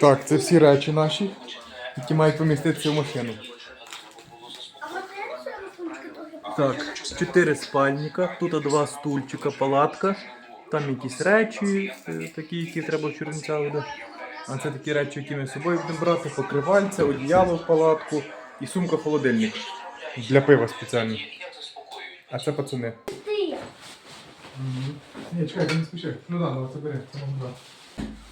Так, це всі речі наші, які мають поміститися в машину. Так, чотири спальника, тут два стульчика, палатка, там якісь речі, е, такі, які треба в Чернівцях буде. А це такі речі, які ми з собою будемо брати, покривальце, одіяло в палатку і сумка холодильник. Для пива спеціально. А це пацани. Ні, чекай, не спіши. Ну да, ну це бери, це вам да.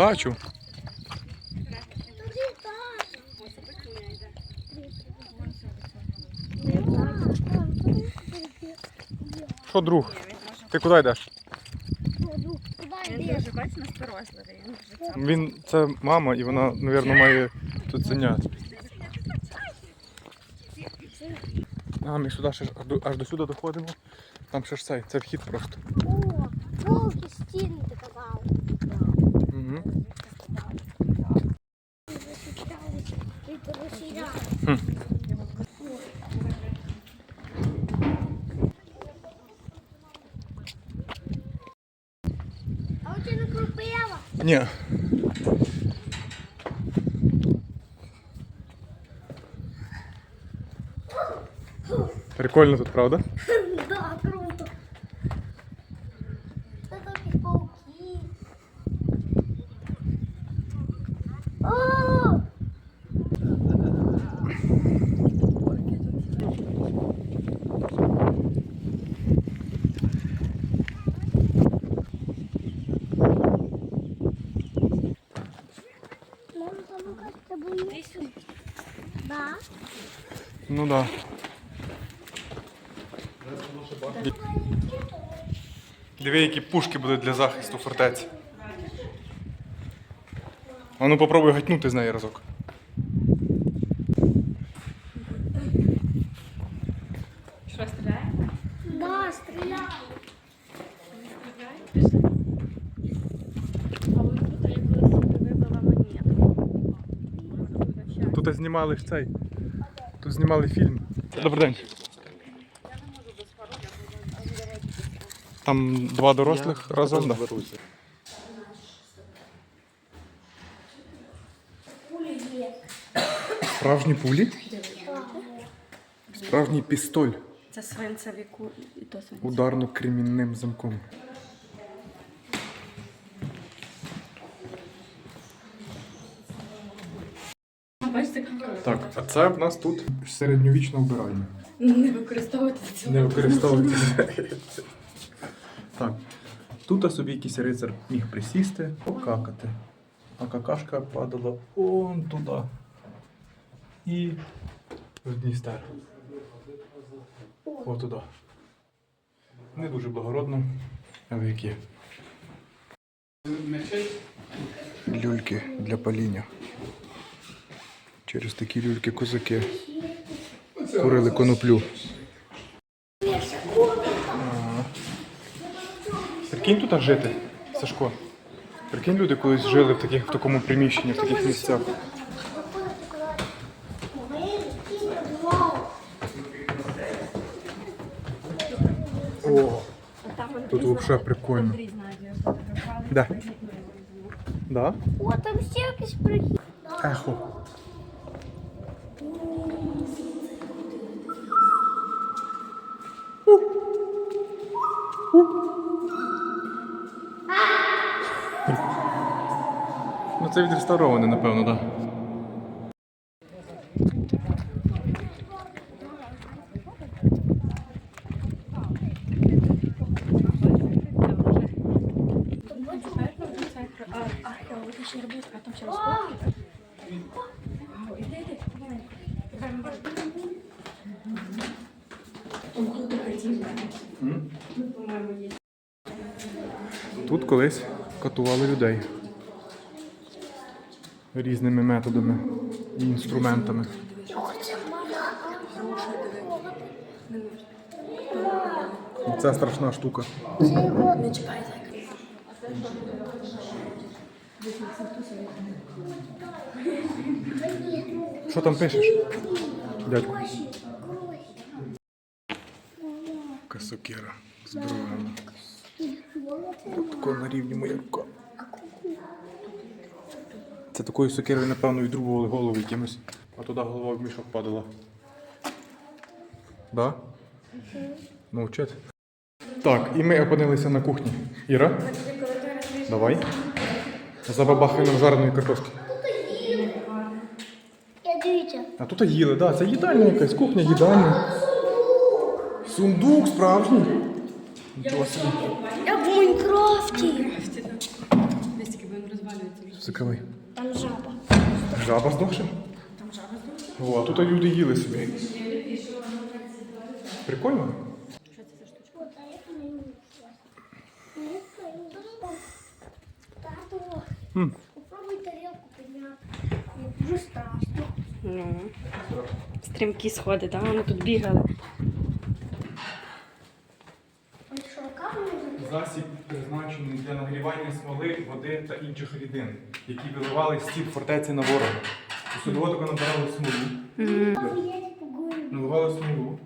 Бачу. Що, друг? Ти куди йдеш? Він дуже бачиш насторожливий. Він. Він це мама, і вона, мабуть, має тут зайняти. А, ми сюди ще аж до, аж до сюди доходимо. Там ще ж цей, це вхід просто. О, вовки стіни ти А у тебе крупила? Ні. Прикольно тут, правда? Да, круто. Це такі пауки. О! Мама, там кажется, боїться. Да. Ну да. Диви, які пушки будуть для захисту фортеці. А ну попробуй гатнути з неї разок. Що стріляє? Да, стріляй. А ось тут я колись собі вибрала монету. Тут знімали ж цей. Тут знімали фільм. Добрий день. Там два дорослих разом. Да. Пулі є. Справжні пулі. Справжній пістоль Це свинцеві кулі. І то свинцеві. ударно-кремінним замком. Бачите, Так, а це в нас тут середньовічна вбиральня. не використовувати цю. Не використовуйте. так. Тут собі якийсь рицар міг присісти, покакати. А какашка падала он туди. І в Дністер. О туди. Не дуже благородно, але як є. Люльки для паління. Через такі люльки козаки курили коноплю. Прикинь тут жити, Сашко. Прикинь, люди колись жили в таких в такому приміщенні, в таких місцях. О, тут взагалі прикольно. Да. Да? О, там ще якийсь прихід. Ехо. Оце відреставроване, напевно, так. Да. Тут колись катували людей різними методами і інструментами. Це страшна штука. Що там пишеш? Дядько. Касокера. Зброя. Тако на рівні моя рука. Це такою сокирою, напевно, відрубували голову якимось, а туди голова в мішок падала. Да? Мовчать. Так, і ми опинилися на кухні. Іра? Давай. Забабахаємо жареної картошки. Я дивіться. А тут їли, так, да, це їдальня якась, кухня, їдальня. Сундук справжній. Нічого собі. Як в Майнкрафті. Закривай. Там жаба. Жаба здохша? Там жаба здохша. О, а тут люди їли собі. Прикольно? Тату, М. попробуй тарелку підняти. Дуже страшно. Ну, стрімкі сходи, так? Вони тут бігали. Ой, що, камеру Засіб призначений для нагрівання смоли, води та інших рідин, які виливали з фортеці на ворога. У судоводку набирали смолу, наливали смолу,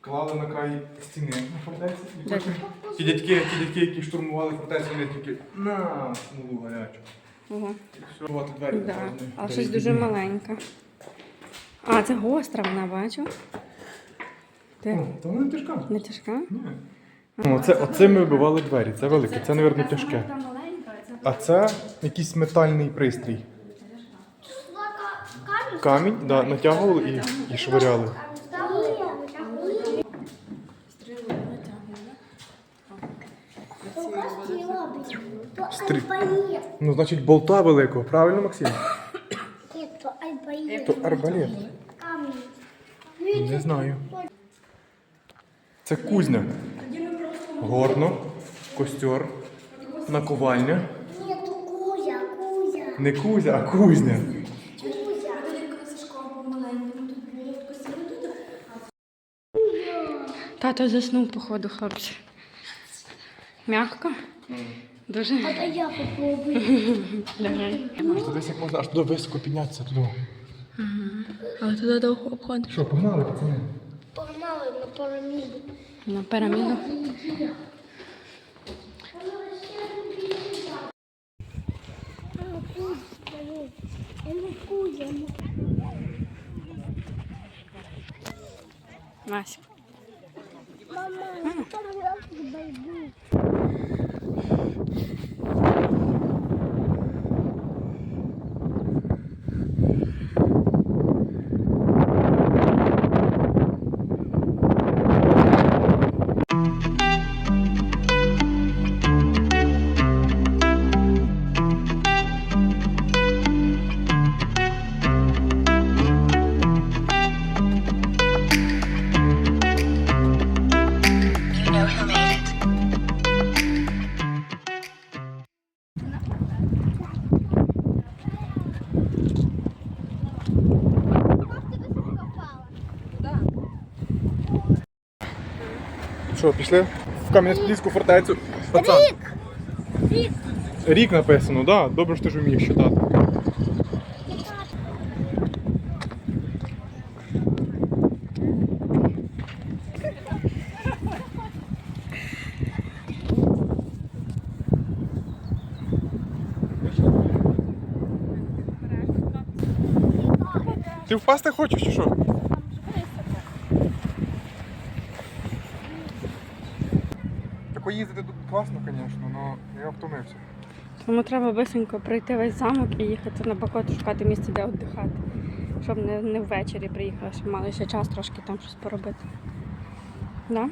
клали на край стіни на фортеці. І потім ті дядьки, ті дядьки, які штурмували фортецю, вони тільки на смолу гарячу. Ого. Все, двері. Да. Двері щось дуже маленьке. А, це гостра вона, бачу. Ти Та вона не тяжка. не тяжка? Ні. Оце, оце ми вибивали двері, це велике, це, мабуть, тяжке. А це якийсь метальний пристрій. Камінь? Да, натягували і, і швиряли. Стрі- Ну, значить, болта великого, правильно, Максим? Ні, то арбалет. То арбалет. Камінь. Не знаю. Це кузня. Горно, костер, наковальня. Ні, то кузя, кузя. Не кузя, а кузня. Кузя. Тато заснув, походу, хлопці. Мягко? Дуже. А я попробую. Давай. Десь як можна аж туди високо піднятися туди. Але туди довго обходиш. Що, погнали, пацани? Погнали на пираміду. На піраміду. Кузя. Вася. Мама, там Що, пішли в Кам'янець-Подільську фортецю? Пацан. Рік! Рік! Рік написано, да? Добре, що ти ж вмієш читати. Ти впасти хочеш чи що? Так поїздити тут класно, звісно, але я втомився. Тому треба бисенько пройти весь замок і їхати на Бакот, шукати місце, де віддихати. Щоб не, не ввечері приїхали, щоб мали ще час трошки там щось поробити. Да?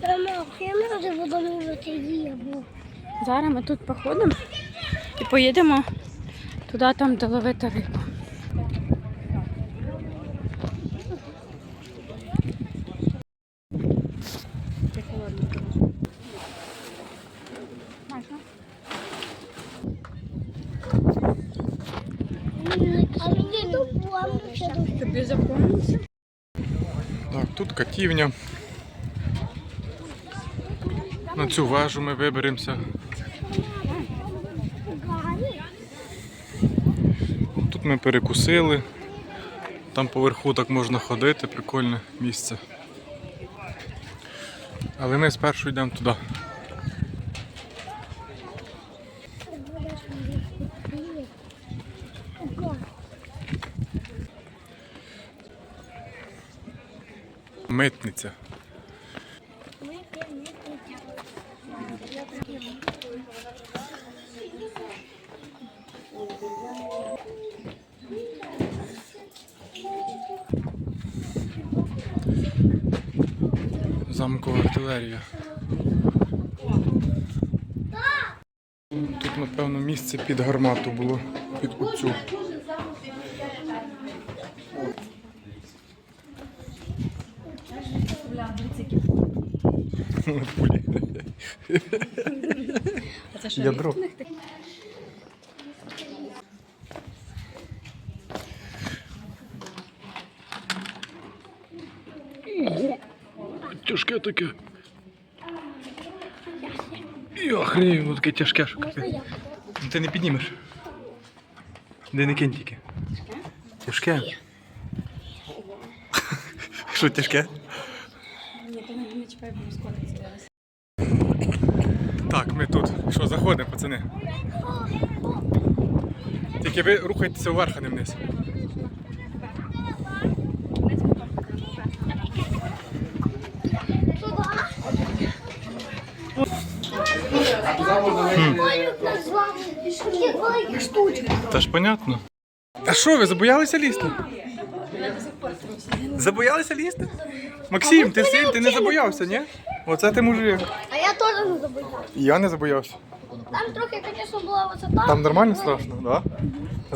Там Мама, я не можу подумати їбу. Зараз ми тут походимо і поїдемо туди, там, де ловити рибу. Тобі запомнився? Так, тут катівня. На цю вежу ми виберемося. Тут ми перекусили. Там поверху так можна ходити, прикольне місце. Але ми спершу йдемо туди. Митниця. Замкова. Тут, напевно, місце під гармату було, під оцю. Пулі. Це що, Ядро. Тяжке таке. Я охренію, ну таке тяжке, що капець. Ну, Ти не піднімеш. Де не кинь тільки. Тяжке. Що тяжке? Ні, ти не чіпай, бо скотиться. Так, ми тут. Що, заходимо, пацани. Тільки ви рухайтеся вверх, а не Та ж понятно. А що, ви забоялися лізти? Забоялися лізти? Максим, ти син, ти не забоявся, ні? Оце ти мужик. А я теж не забула. Я не забоявся. Там трохи, звісно, була висота. Там нормально страшно, так? Да?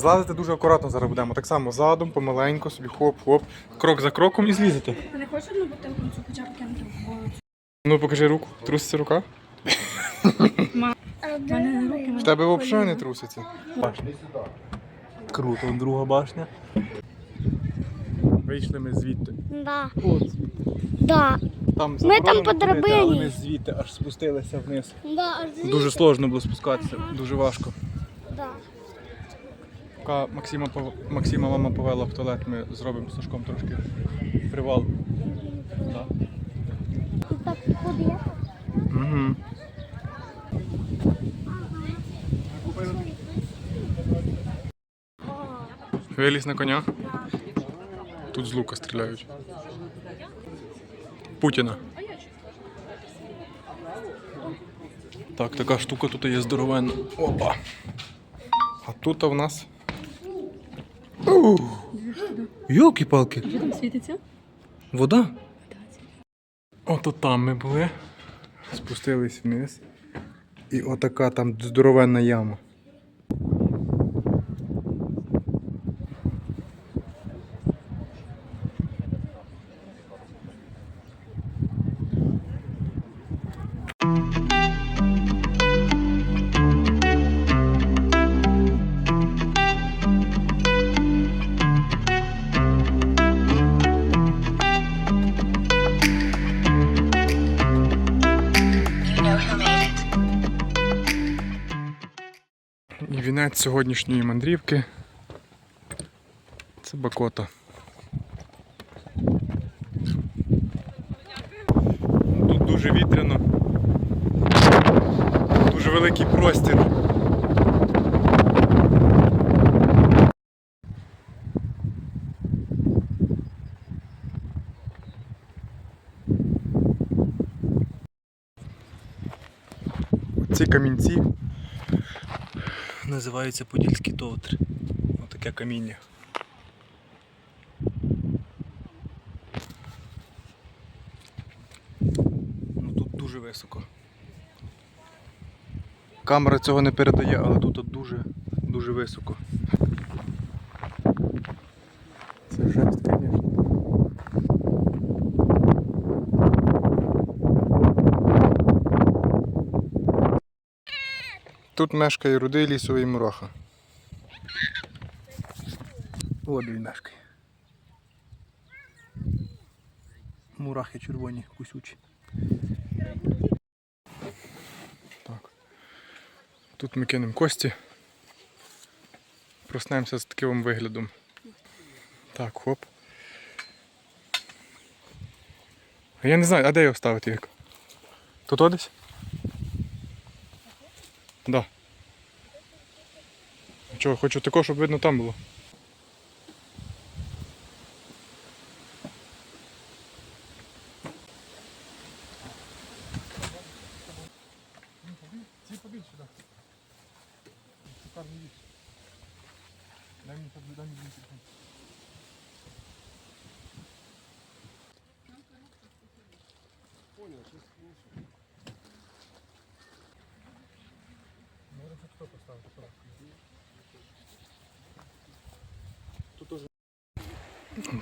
Злазити дуже акуратно зараз будемо. Так само задом, помаленьку, собі хоп-хоп, крок за кроком і злізати. Ти не хочеш одну бутилку хоча б кинути в голову? Ну покажи руку. Труситься рука. В тебе взагалі не труситься. Башня. Круто, друга башня. Вийшли ми звідти. Да. От. Да. Там Ми там по драбині. ми звідти аж спустилися вниз. Да, аж звідси. Дуже сложно було спускатися, дуже важко. Да. Поки Максима, Максима мама повела в туалет, ми зробимо з Сашком трошки привал. Да. Так куди? Угу. Виліз на коня. Тут з лука стріляють. Путіна. Так, така штука тут є здоровенна. Опа. А тут в нас. Йолки-палки. Що там світиться? Вода? Ото там ми були. Спустились вниз. І отака там здоровенна яма. Вінець сьогоднішньої мандрівки. Це Бакота. Тут дуже вітряно. Дуже великий простір. Ці камінці називаються Подільські товтри. Отаке каміння. Ну, тут дуже високо. Камера цього не передає, але тут дуже, дуже високо. Це жесть, звісно. Тут мешкає рудий лісовий мураха. От він мешкає. Мурахи червоні, кусючі. Тут ми кинемо кості. Проснемося з таким виглядом. Так, хоп. Я не знаю, а де його ставити як? Тут одесь? Да. Чого, хочу також, щоб видно там було. Ці побільше, так. Шикарний віч. Дай мені дай мені телефон.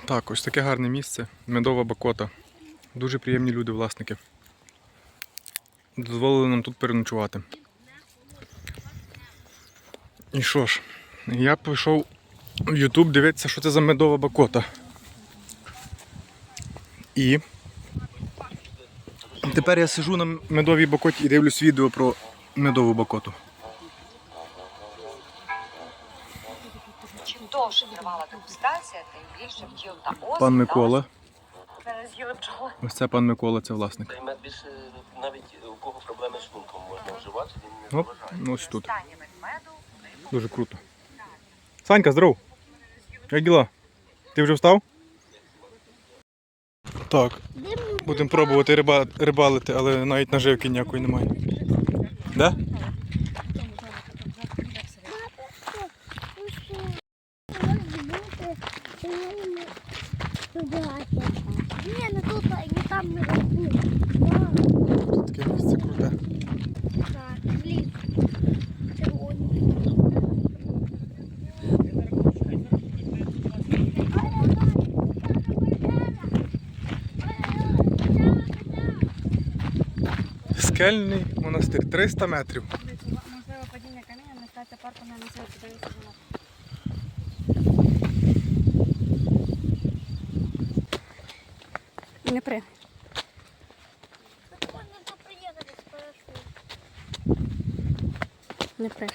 Так, ось таке гарне місце. Медова Бакота. Дуже приємні люди, власники. Дозволили нам тут переночувати. І що ж, я пішов в YouTube дивитися, що це за медова бакота. І тепер я сижу на медовій бакоті і дивлюсь відео про медову бакоту. Довше тривала дегустація, тим більше бджіл та ос. Пан Микола. Не з'їли бджоли. Ось це пан Микола, це власник. Цей мед більше навіть у кого проблеми з шлунком можна вживати, він не Оп, заважає. ну ось тут. Дуже круто. Санька, здоров. Як діла? Ти вже встав? Так, будемо пробувати риба, рибалити, але навіть наживки ніякої немає. Де? Ні, не тут, а не там не роблю. Таке місце круте. Так, вліз. Червоні. Скельний монастир, 300 метрів. Можливо, падіння каміння не стати парком на носі подивитися на нас. Не при. Так можна приїхати з парашутом. Не.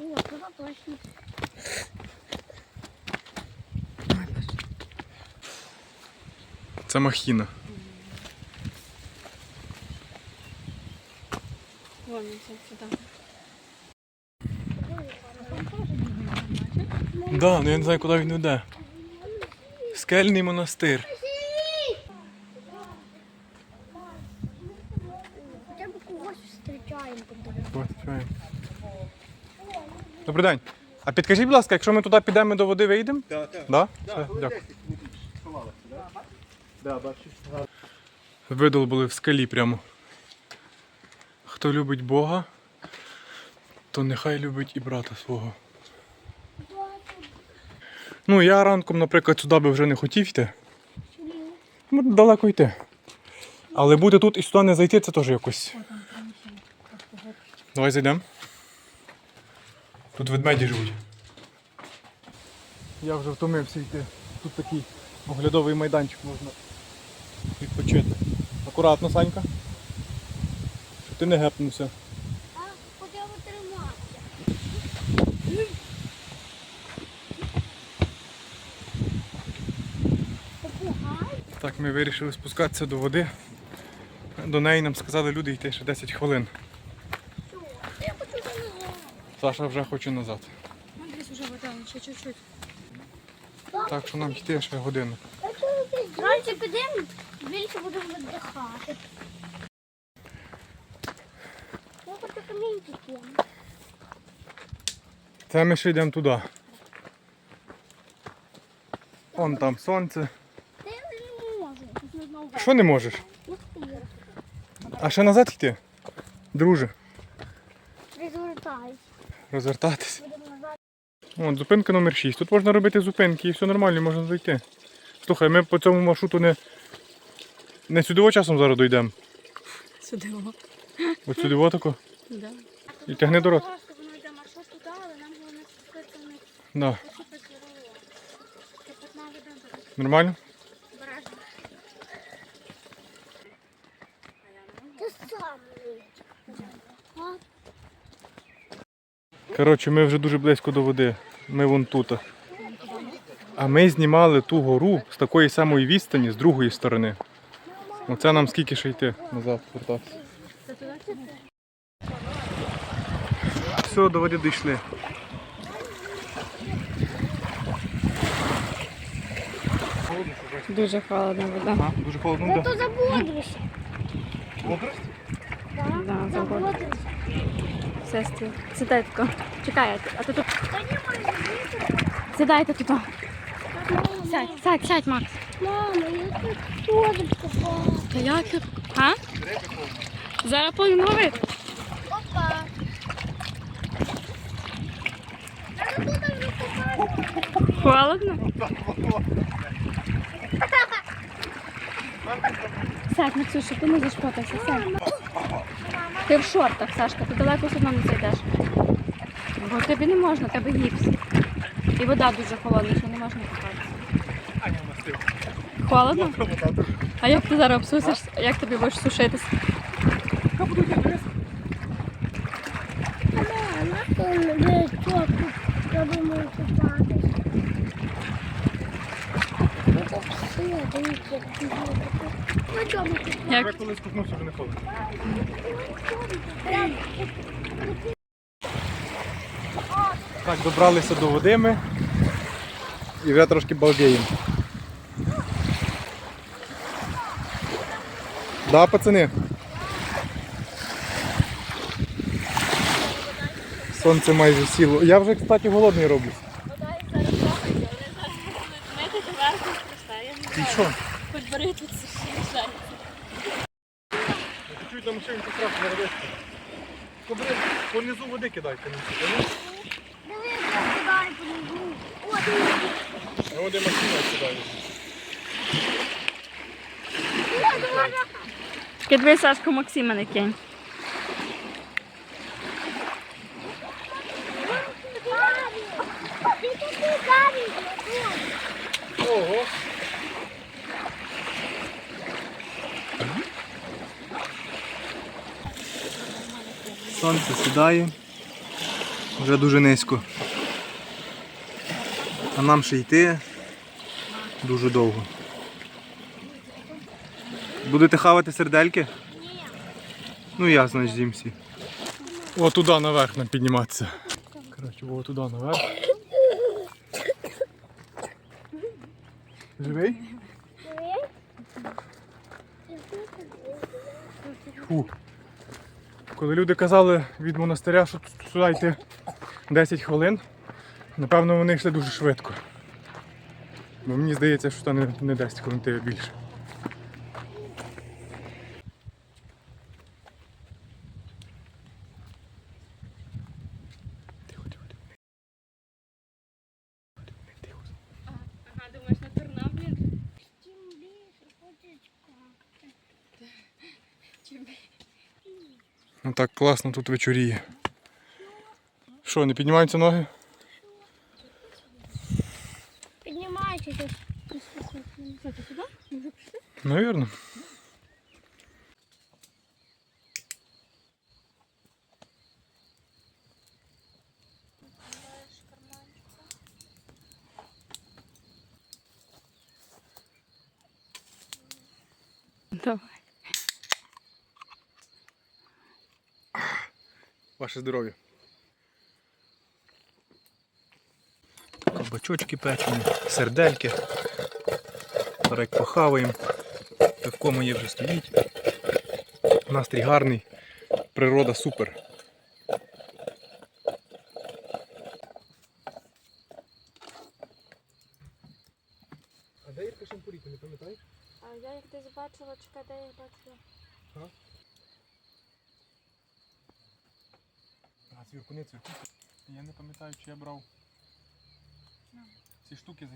О, це точно. Це махіна. Вон він сюди. Да, ну я не знаю, куди він йде. Скельний монастир. Хоча б когось зустрічаємо тут. Ось, чуємо. Добрий день. А підкажіть, будь ласка, якщо ми туди підемо, ми до води вийдемо? Так, так. Да? Все, дякую. Видол були в скалі прямо. Хто любить Бога, то нехай любить і брата свого. Ну, я ранком, наприклад, сюди би вже не хотів йти. Ну, далеко йти. Але бути тут і сюди не зайти, це теж якось. Давай зайдемо. Тут ведмеді живуть. Я вже втомився йти. Тут такий оглядовий майданчик можна відпочити. Акуратно, Санька. Щоб ти не гепнувся. А, триматися. Так, ми вирішили спускатися до води. До неї нам сказали люди йти ще 10 хвилин. Я хочу залізати. Саша вже хоче назад. Ну, десь вже вода, ще чуть-чуть. Так що нам йти ще годину. Раніше підемо, більше будемо віддихати. Я хочу камінчики кинути. Це ми ще йдемо туди. Вон там сонце. Та я вже не можу. Тут не знову. Що не можеш? Ух ти. А ще назад йти? Друже, Розвертайся. Розвертатись. От, зупинка номер 6. Тут можна робити зупинки і все нормально, можна зайти. Слухай, ми по цьому маршруту не, не сюди часом зараз дійдемо. Сюди. о. От сюди отако. Да. І тягни до рот. Воно йде маршрут туди, але нам головне спуститися в них Да. посипати дорогу. Це 15 годин буде Нормально? обережно. Ти сам. А? Коротше, ми вже дуже близько до води. Ми вон тут. А ми знімали ту гору з такої самої відстані з другої сторони. Оце нам скільки ще йти назад вертатися. Все, до води дійшли. Дуже холодна вода. Ага, дуже холодно. Ну то забудешся. Да, Так, забуду. забудешся. Все. Сідайте тако. Чекай, а ти тут. Сідайте тут. Сядь, сядь, сядь, Макс. Мама, я тут теж купала. Та як? тут? А? Зараз повинно ловити. Опа. Холодно? Сядь, Максюша, ти не зашпотайся, сядь. Ти в шортах, Сашка, ти далеко все одно не зайдеш. Бо тобі не можна, тебе гіпс. І вода дуже холодна, що не можна купатися. Холодно? А як ти зараз обсусишся? Як тобі будеш сушитися? Мама, то Я Ну чому ти? Як? коли спухнувся, вже не холодно. Так, добралися до води ми. І вже трошки балдіємо. Да, пацани? Сонце майже сіло. Я вже, кстати, голодний роблю. І що? Хоч бери тут суші. Чуть на машині страшно не робити. Добре, понизу води кидайте. Дивись, як кидає понизу. О, дивись. А води машина кидає. Кидви Сашку Максима не кинь. Ого! Сонце сідає. Вже дуже низько. А нам ще йти дуже довго. Будете хавати сердельки? Ні. Ну я, значить, з'їм всі. О, туди наверх нам підніматися. Коротше, о, туди наверх. Живий? Коли люди казали від монастиря, що сюди йти 10 хвилин, напевно вони йшли дуже швидко. Бо мені здається, що не, не 10 хвилин, ти більше. Ну так класно тут вечоріє. Що, не піднімаються ноги? Піднімайся тут. Ваше здоров'я. Кабачочки печені, сердельки. Як похаваємо. Пивко моє вже стоїть. Настрій гарний. Природа супер. А де Ірка Шампуріка, не пам'ятаєш? А я їх десь бачила, чекай, де я їх бачила. А? цвіркуни, цвіркуни. Я не пам'ятаю, чи я брав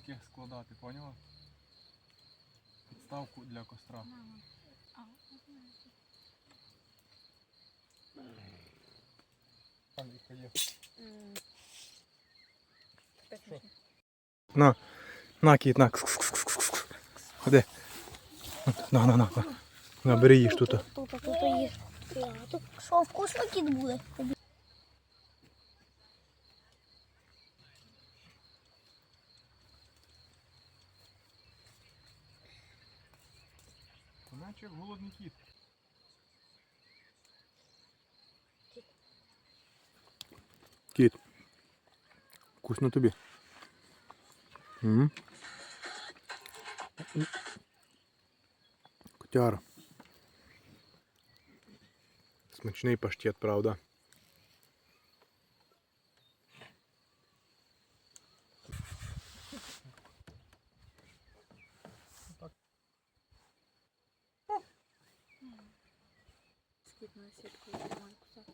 яких складати, поняла? Підставку для костра. На, на, кіт, на. Ходи. На, на, на, на. На, бери їж тут. Тут, тут, тут. Тут що, вкусно кіт буде? Як голодний кіт. Кіт. Вкусно тобі. М? Котяра. Смачний паштет, правда. Скидною сіткою тримай кусок.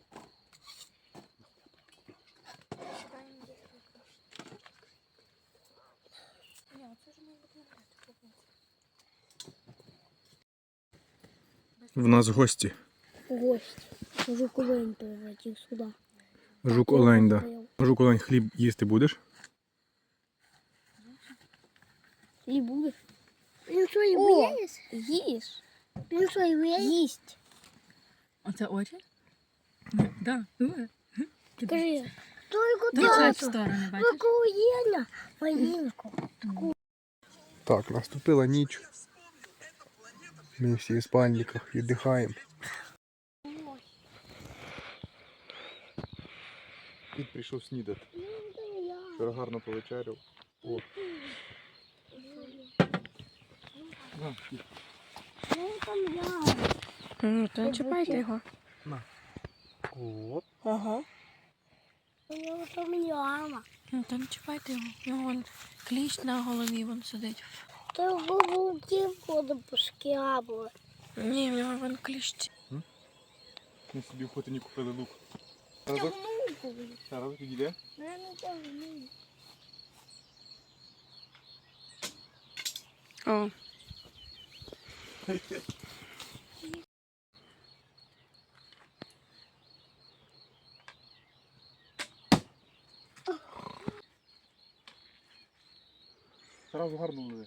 Ні, оце ж має бути набрати. В нас гості. Гость. Жуковин превратив сюди. Жук олень, да. Жук олень хліб їсти будеш? І буде. Він що, і виїш? Їж. Він що, і виїш? Їсть. Оце очі? Ну, да. Кажи. Тільки тату. Тільки уєна. Малинку. Так, наступила ніч. Ми всі в спальниках віддихаємо. Кіт прийшов снідати. Вчора гарно повечеряв. О. На, кіт. Ну. Ну, то не чіпайте його. Оп. Ага. Ну. Ну, то не чіпайте його. У нього вон кліщ на голові вон сидить. Та в вовки воду пошкрябли. Ні, в нього вон кліщ. Ми собі в хотині купили лук. Разок, разок підійде? Я не тягну. О. Сразу гарно буде.